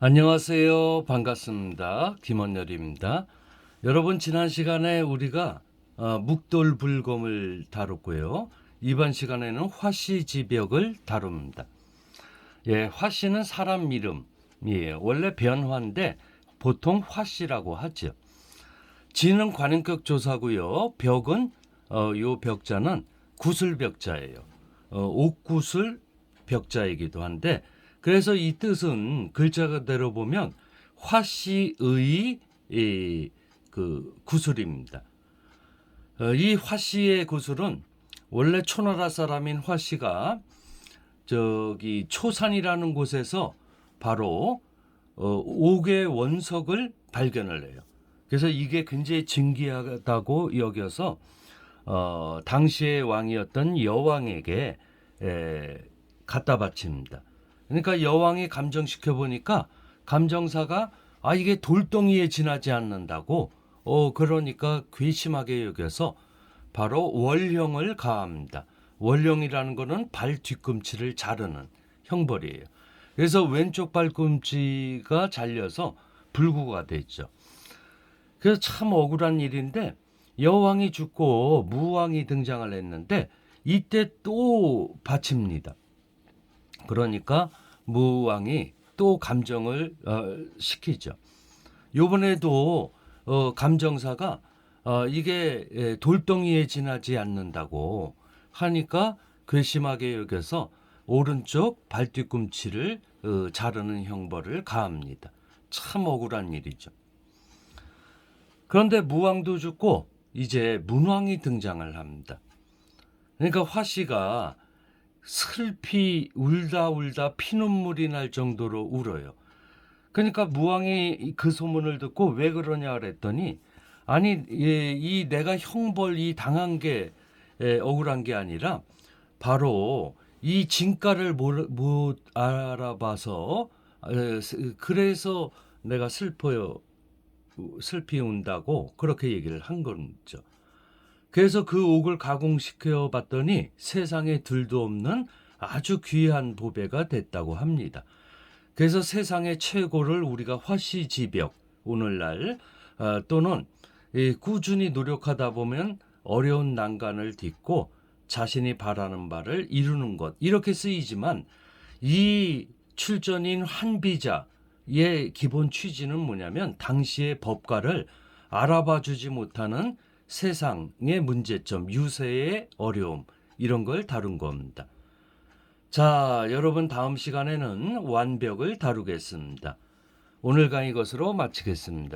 안녕하세요. 반갑습니다. 김원열입니다. 여러분 지난 시간에 우리가 어, 묵돌불검을 다뤘고요. 이번 시간에는 화씨지벽을 다룹니다. 예, 화씨는 사람 이름이에요. 원래 변화인데 보통 화씨라고 하죠. 지는 관음격 조사고요. 벽은 어, 요 벽자는 구슬 벽자예요. 어, 옥구슬 벽자이기도 한데 그래서 이 뜻은 글자 그대로 보면 화씨의 이, 그 구슬입니다. 어, 이 화씨의 구슬은 원래 초나라 사람인 화씨가 저기 초산이라는 곳에서 바로 어, 옥의 원석을 발견을 해요. 그래서 이게 굉장히 진귀하다고 여겨서 어, 당시의 왕이었던 여왕에게 에, 갖다 바칩니다. 그러니까 여왕이 감정시켜 보니까 감정사가 아 이게 돌덩이에 지나지 않는다고 어 그러니까 괘씸하게 여겨서 바로 월형을 가합니다. 월형이라는 거는 발 뒤꿈치를 자르는 형벌이에요. 그래서 왼쪽 발꿈치가 잘려서 불구가 됐죠. 그래서 참 억울한 일인데 여왕이 죽고 무왕이 등장을 했는데 이때 또 바칩니다. 그러니까 무왕이 또 감정을 어, 시키죠. 요번에도 어, 감정사가 어, 이게 에, 돌덩이에 지나지 않는다고 하니까 괘씸하게 여겨서 오른쪽 발뒤꿈치를 어, 자르는 형벌을 가합니다. 참 억울한 일이죠. 그런데 무왕도 죽고 이제 문왕이 등장을 합니다. 그러니까 화씨가 슬피 울다 울다 피눈물이 날 정도로 울어요. 그러니까 무왕이 그 소문을 듣고 왜 그러냐 그랬더니 아니 예, 이 내가 형벌 이 당한 게 에, 억울한 게 아니라 바로 이 진가를 못, 못 알아봐서 에, 스- 그래서 내가 슬퍼요 슬피 운다고 그렇게 얘기를 한 거죠. 그래서 그 옥을 가공시켜 봤더니 세상에 들도 없는 아주 귀한 보배가 됐다고 합니다. 그래서 세상의 최고를 우리가 화시지벽 오늘날 어, 또는 이 꾸준히 노력하다 보면 어려운 난간을 딛고 자신이 바라는 바를 이루는 것 이렇게 쓰이지만 이 출전인 한비자의 기본 취지는 뭐냐면 당시의 법과를 알아봐 주지 못하는 세상의 문제점, 유세의 어려움 이런 걸 다룬 겁니다. 자, 여러분 다음 시간에는 완벽을 다루겠습니다. 오늘 강의 것으로 마치겠습니다.